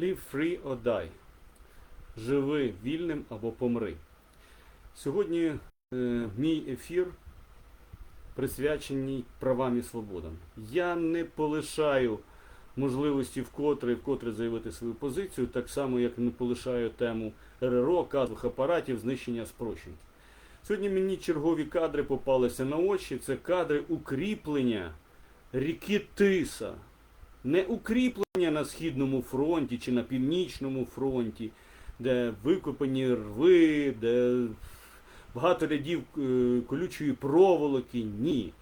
Live free or die. Живи вільним або помри. Сьогодні е, мій ефір присвячений правам і свободам. Я не полишаю можливості вкотре і вкотре заявити свою позицію, так само, як не полишаю тему РРО, кадрових апаратів, знищення спрощень. Сьогодні мені чергові кадри попалися на очі. Це кадри укріплення ріки Тиса. Не укріплення на Східному фронті чи на Північному фронті, де викопані рви, де багато рядів е, колючої проволоки. Ні.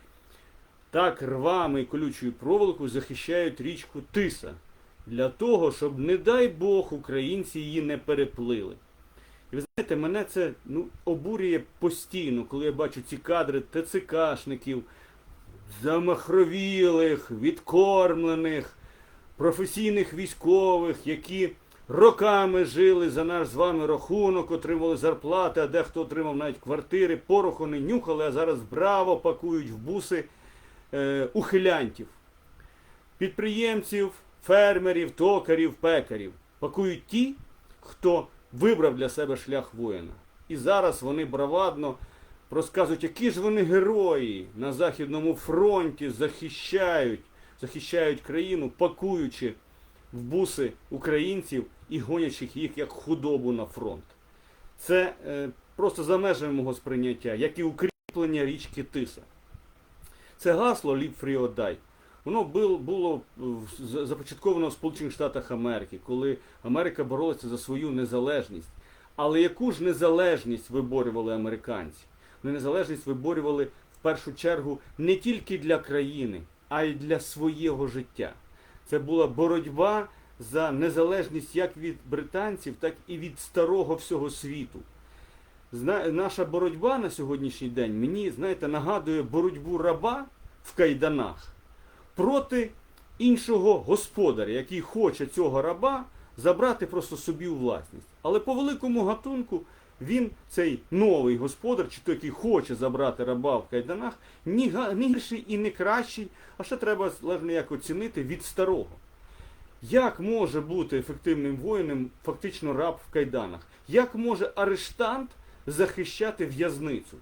Так рвами колючою проволокою захищають річку Тиса. Для того, щоб, не дай Бог, українці її не переплили. І ви знаєте, мене це ну, обурює постійно, коли я бачу ці кадри ТЦКшників, замахровілих, відкормлених, професійних військових, які роками жили за наш з вами рахунок, отримали зарплати, а дехто отримав навіть квартири, пороху не нюхали, а зараз браво пакують в буси е, ухилянтів, підприємців, фермерів, токарів, пекарів. Пакують ті, хто вибрав для себе шлях воїна. І зараз вони бравадно розказують, які ж вони герої на Західному фронті захищають, захищають країну, пакуючи в буси українців і гонячи їх як худобу на фронт. Це е, просто за межами мого сприйняття, як і укріплення річки Тиса. Це гасло Free. Воно було, започатковано в Сполучених Штатах Америки, коли Америка боролася за свою незалежність. Але яку ж незалежність виборювали американці? Вони незалежність виборювали в першу чергу не тільки для країни, а й для свого життя. Це була боротьба за незалежність як від британців, так і від старого всього світу. Наша боротьба на сьогоднішній день мені, знаєте, нагадує боротьбу раба в кайданах проти іншого господаря, який хоче цього раба забрати просто собі у власність. Але по великому гатунку він, цей новий господар, чи той, який хоче забрати раба в кайданах, ні, гірший і не кращий, а ще треба залежно як оцінити від старого. Як може бути ефективним воїном фактично раб в кайданах? Як може арештант захищати в'язницю?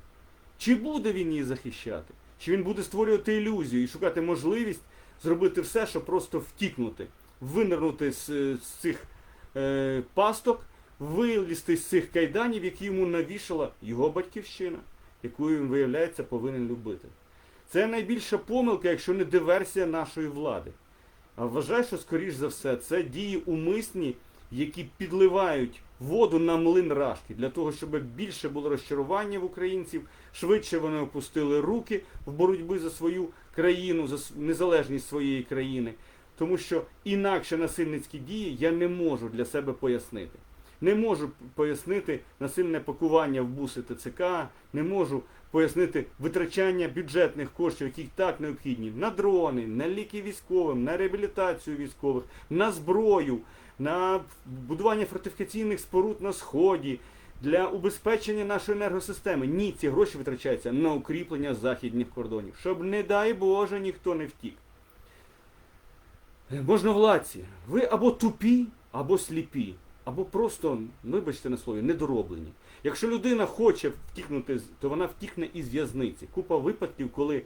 Чи буде він її захищати? Чи він буде створювати ілюзію і шукати можливість зробити все, щоб просто втікнути, винирнути з, з цих е, пасток, вилізти з цих кайданів, які йому навішала його батьківщина, яку він, виявляється, повинен любити. Це найбільша помилка, якщо не диверсія нашої влади. А вважаю, що скоріш за все це дії умисні, які підливають воду на млин рашки, для того, щоб більше було розчарування в українців, швидше вони опустили руки в боротьбі за свою країну, за незалежність своєї країни. Тому що інакше насильницькі дії я не можу для себе пояснити. Не можу пояснити насильне пакування в буси ТЦК, не можу пояснити витрачання бюджетних коштів, які так необхідні, на дрони, на ліки військовим, на реабілітацію військових, на зброю, на будування фортифікаційних споруд на сході, для убезпечення нашої енергосистеми. Ні, ці гроші витрачаються на укріплення західних кордонів, щоб, не дай Боже, ніхто не втік. Е, Можновладці, ви або тупі, або сліпі, або просто, вибачте на слові, недороблені. Якщо людина хоче втікнути, то вона втікне із в'язниці. Купа випадків, коли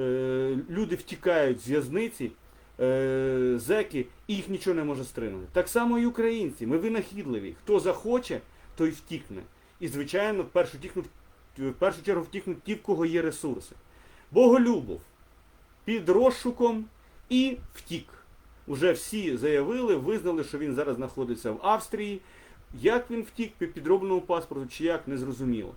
е, люди втікають з в'язниці, е, зеки, і їх нічого не може стримати. Так само і українці. Ми винахідливі. Хто захоче, той втікне. І, звичайно, в першу, тікнуть, в першу чергу втікнуть ті, в кого є ресурси. Боголюбов під розшуком і втік. Уже всі заявили, визнали, що він зараз знаходиться в Австрії. Як він втік під підробленому паспорту чи як, не зрозуміло.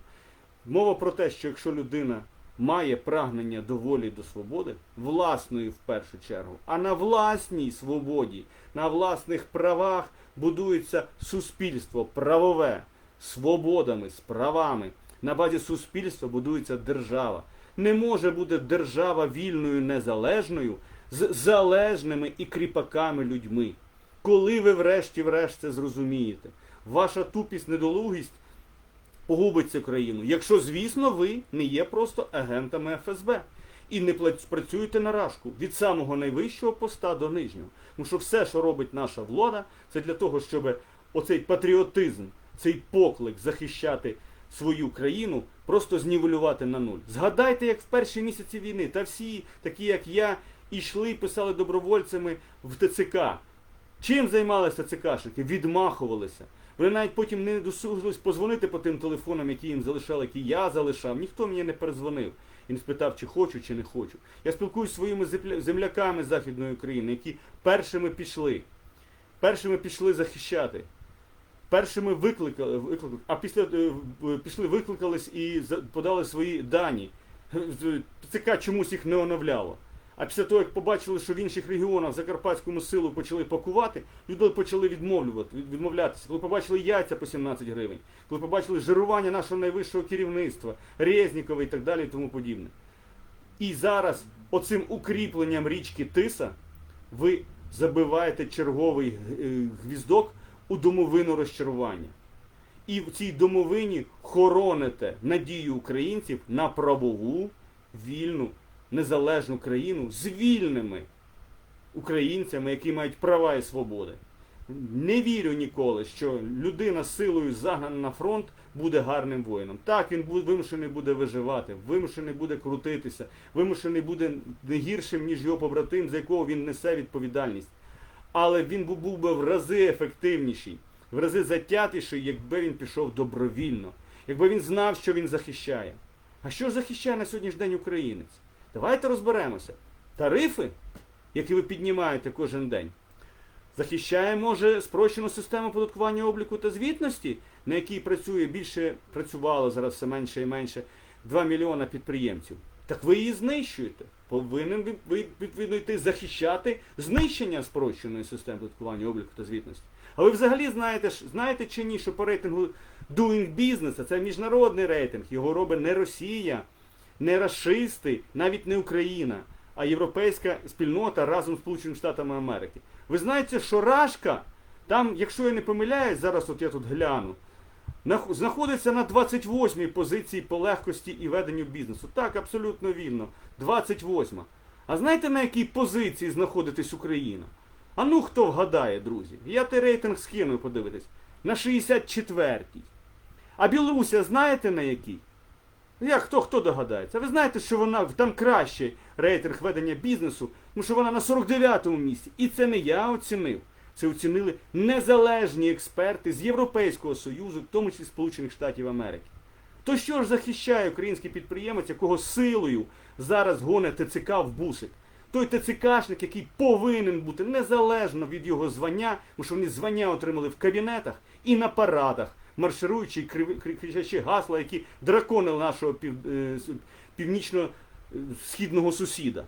Мова про те, що якщо людина має прагнення до волі і до свободи, власної в першу чергу, а на власній свободі, на власних правах будується суспільство правове, свободами, з правами. На базі суспільства будується держава. Не може бути держава вільною, незалежною з залежними і кріпаками людьми. Коли ви врешті-врешт це зрозумієте? Ваша тупість, недолугість погубить цю країну. Якщо, звісно, ви не є просто агентами ФСБ. і не працюєте на рашку від самого найвищого поста до нижнього. Тому що все, що робить наша влада, це для того, щоб оцей патріотизм, цей поклик захищати свою країну, просто знівелювати на нуль. Згадайте, як в перші місяці війни, та всі, такі як я, ішли, писали добровольцями в ТЦК. Чим займалися ЦКшники? Відмахувалися. Вони навіть потім не досужились позвонити по тим телефонам, які їм залишали, які я залишав. Ніхто мені не перезвонив. Він спитав, чи хочу, чи не хочу. Я спілкуюся зі своїми земляками Західної України, які першими пішли. Першими пішли захищати. Першими викликали, викликали а після е, пішли, викликались і подали свої дані. ЦК чомусь їх не оновляло. А після того, як побачили, що в інших регіонах Закарпатському силу почали пакувати, люди почали відмовлювати, відмовлятися. Коли побачили яйця по 17 гривень, коли побачили жирування нашого найвищого керівництва, Резнікова і так далі і тому подібне. І зараз оцим укріпленням річки Тиса ви забиваєте черговий е, гвіздок у домовину розчарування. І в цій домовині хороните надію українців на правову, вільну, незалежну країну з вільними українцями, які мають права і свободи. Не вірю ніколи, що людина силою загнана на фронт буде гарним воїном. Так, він вимушений буде виживати, вимушений буде крутитися, вимушений буде не гіршим, ніж його побратим, за якого він несе відповідальність. Але він був, би в рази ефективніший, в рази затятіший, якби він пішов добровільно, якби він знав, що він захищає. А що захищає на сьогоднішній день українець? Давайте розберемося. Тарифи, які ви піднімаєте кожен день, захищає, може, спрощену систему податкування обліку та звітності, на якій працює більше, працювало зараз все менше і менше 2 мільйона підприємців. Так ви її знищуєте. Повинен ви- відповідно йти захищати знищення спрощеної системи податкування обліку та звітності. А ви взагалі знаєте, знаєте чи ні, що по рейтингу Doing Business, це міжнародний рейтинг, його робить не Росія, не расисти, навіть не Україна, а європейська спільнота разом з Сполученими Штатами Америки. Ви знаєте, що Рашка, там, якщо я не помиляюсь, зараз от я тут гляну, знаходиться на 28-й позиції по легкості і веденню бізнесу. Так, абсолютно вірно. 28. А знаєте, на якій позиції знаходитесь Україна? А ну хто вгадає, друзі? Я той рейтинг скину подивитись. На 64-й. А Білоруся знаєте на якій? Ну, Як хто хто догадається? Ви знаєте, що вона там кращий рейтинг ведення бізнесу, тому що вона на 49-му місці. І це не я оцінив. Це оцінили незалежні експерти з Європейського Союзу, в тому числі Сполучених Штатів Америки. То що ж захищає український підприємець, якого силою зараз гоне ТЦК в бусик? Той ТЦКшник, який повинен бути незалежно від його звання, тому що вони звання отримали в кабінетах і на парадах, маршируючи і кричачи гасла, які драконили нашого пів, е, північно-східного сусіда.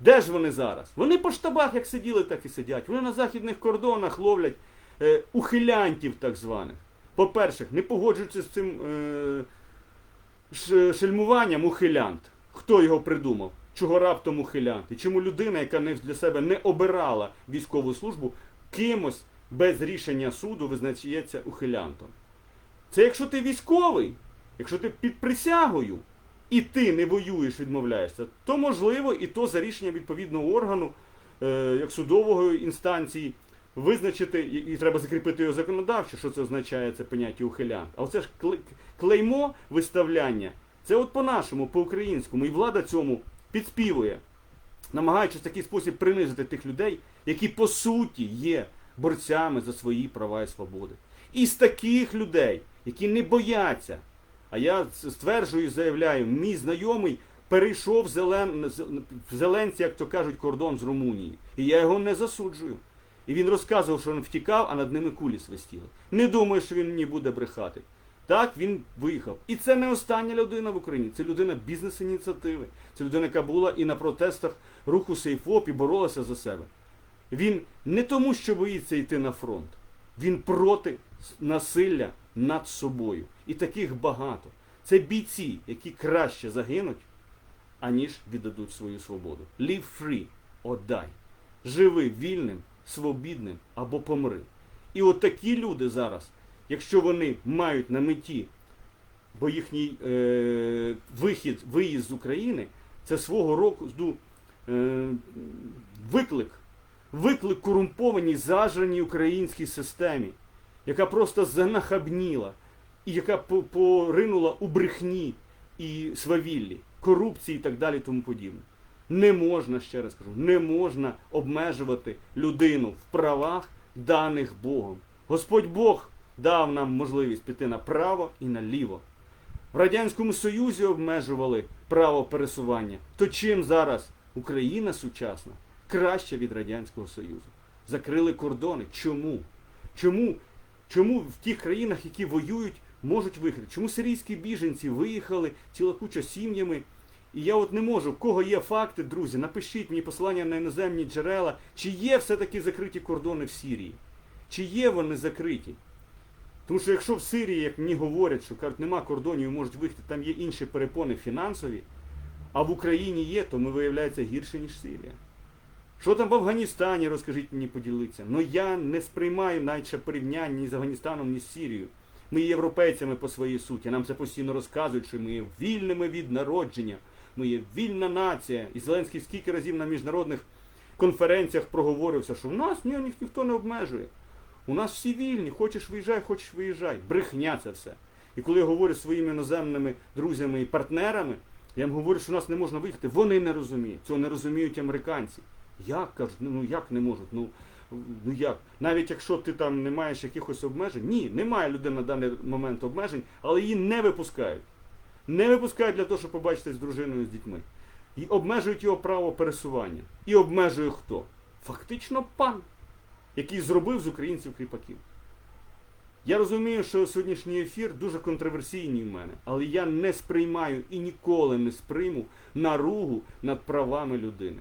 Де ж вони зараз? Вони по штабах як сиділи, так і сидять. Вони на західних кордонах ловлять е, ухилянтів так званих. По-перше, не погоджуються з цим е, шельмуванням ухилянт. Хто його придумав? Чого раптом ухилянт? І чому людина, яка не для себе не обирала військову службу, кимось без рішення суду визначається ухилянтом? Це якщо ти військовий, якщо ти під присягою, і ти не воюєш, відмовляєшся, то можливо і то за рішенням відповідного органу, е, як судової інстанції, визначити, і, треба закріпити його законодавчо, що це означає це поняття ухилянт. А оце ж клеймо виставляння, це от по-нашому, по-українському, і влада цьому підспівує, намагаючись в такий спосіб принизити тих людей, які по суті є борцями за свої права і свободи. І з таких людей, які не бояться а я стверджую і заявляю, мій знайомий перейшов зелен, зеленці, як то кажуть, кордон з Румунії. І я його не засуджую. І він розказував, що він втікав, а над ними кулі свистіли. Не думаю, що він мені буде брехати. Так, він виїхав. І це не остання людина в Україні. Це людина бізнес-ініціативи. Це людина, яка була і на протестах руху Сейфоп і боролася за себе. Він не тому, що боїться йти на фронт. Він проти насилля над собою. І таких багато. Це бійці, які краще загинуть, аніж віддадуть свою свободу. Live free, отдай. Живи вільним, свобідним або помри. І от такі люди зараз, якщо вони мають на меті, бо їхній е, вихід, виїзд з України, Це свого року ну, е, виклик. Виклик корумпованій зажраній українській системі, яка просто занахабніла і яка поринула у брехні і свавіллі, корупції і так далі тому подібне. Не можна, ще раз кажу, не можна обмежувати людину в правах, даних Богом. Господь Бог дав нам можливість піти направо і наліво. В Радянському Союзі обмежували право пересування. То чим зараз Україна сучасна краща від Радянського Союзу? Закрили кордони. Чому? Чому? Чому в тих країнах, які воюють, можуть виїхати? Чому сирійські біженці виїхали ціла куча сім'ями? І я от не можу, в кого є факти, друзі, напишіть мені посилання на іноземні джерела, чи є все-таки закриті кордони в Сирії? Чи є вони закриті? Тому що якщо в Сирії, як мені говорять, що кажуть, нема кордонів, можуть виїхати, там є інші перепони фінансові, а в Україні є, то ми виявляється гірше, ніж Сирія. Що там в Афганістані, розкажіть мені, поділіться. Ну я не сприймаю навіть ще порівняння ні з Афганістаном, ні з Сірією. Ми є європейцями по своїй суті. Нам це постійно розказують, що ми є вільними від народження. Ми є вільна нація. І Зеленський скільки разів на міжнародних конференціях проговорився, що в нас ні, ніхто не обмежує. У нас всі вільні, хочеш виїжджай, хочеш виїжджай. Брехня це все. І коли я говорю своїми іноземними друзями і партнерами, я їм говорю, що у нас не можна виїхати, вони не розуміють. Цього не розуміють американці. Як кажуть, ну ну, як не можуть? Ну, ну як? Навіть якщо ти там не маєш якихось обмежень, ні, немає людини на даний момент обмежень, але її не випускають. Не випускають для того, щоб побачити з дружиною з дітьми. І обмежують його право пересування. І обмежує хто? Фактично пан, який зробив з українців кріпаків. Я розумію, що сьогоднішній ефір дуже контроверсійний в мене, але я не сприймаю і ніколи не сприйму наругу над правами людини.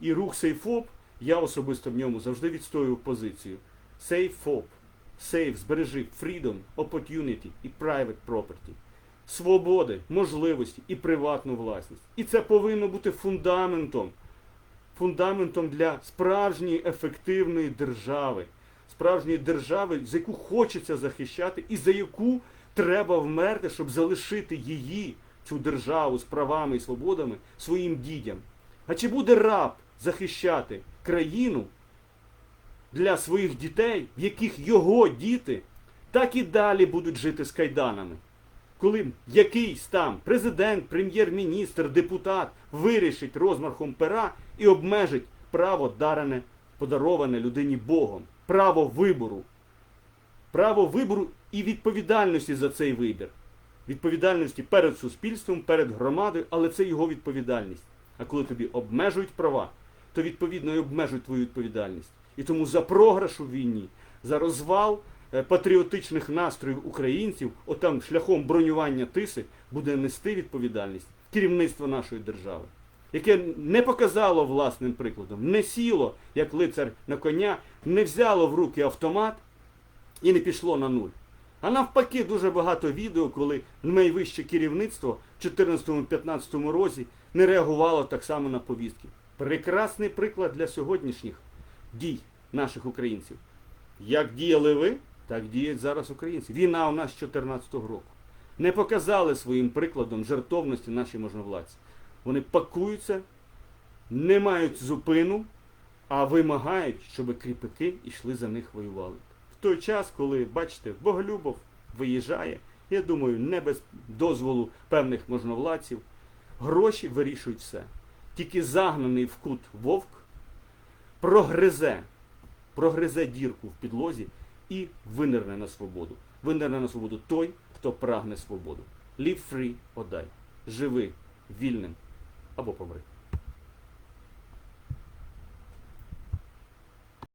І рух Сейфоп, я особисто в ньому завжди відстоював позицію. Сейфоп, Сейф, збережи freedom, opportunity і private property. Свободи, можливості і приватну власність. І це повинно бути фундаментом. Фундаментом для справжньої ефективної держави. Справжньої держави, за яку хочеться захищати, і за яку треба вмерти, щоб залишити її, цю державу з правами і свободами своїм дітям. А чи буде раб захищати країну для своїх дітей, в яких його діти так і далі будуть жити з кайданами? Коли якийсь там президент, прем'єр-міністр, депутат вирішить розмахом пера і обмежить право дарене, подароване людині Богом, право вибору, право вибору і відповідальності за цей вибір. Відповідальності перед суспільством, перед громадою, але це його відповідальність. А коли тобі обмежують права, то відповідно і обмежують твою відповідальність. І тому за програш у війні, за розвал патріотичних настроїв українців, отам шляхом бронювання тиси, буде нести відповідальність керівництво нашої держави, яке не показало власним прикладом, не сіло, як лицар на коня, не взяло в руки автомат і не пішло на нуль. А навпаки, дуже багато відео, коли найвище керівництво в 2014-2015 році не реагувало так само на повістки. Прекрасний приклад для сьогоднішніх дій наших українців. Як діяли ви, так діють зараз українці. Війна у нас з 2014 року. Не показали своїм прикладом жертовності наші можновладці. Вони пакуються, не мають зупину, а вимагають, щоб кріпаки йшли за них воювали. В той час, коли, бачите, Боголюбов виїжджає, я думаю, не без дозволу певних можновладців, гроші вирішують все. Тільки загнаний в кут вовк прогризе, прогризе дірку в підлозі і винирне на свободу. Винирне на свободу той, хто прагне свободу. Live free, одай. Живи вільним або помри.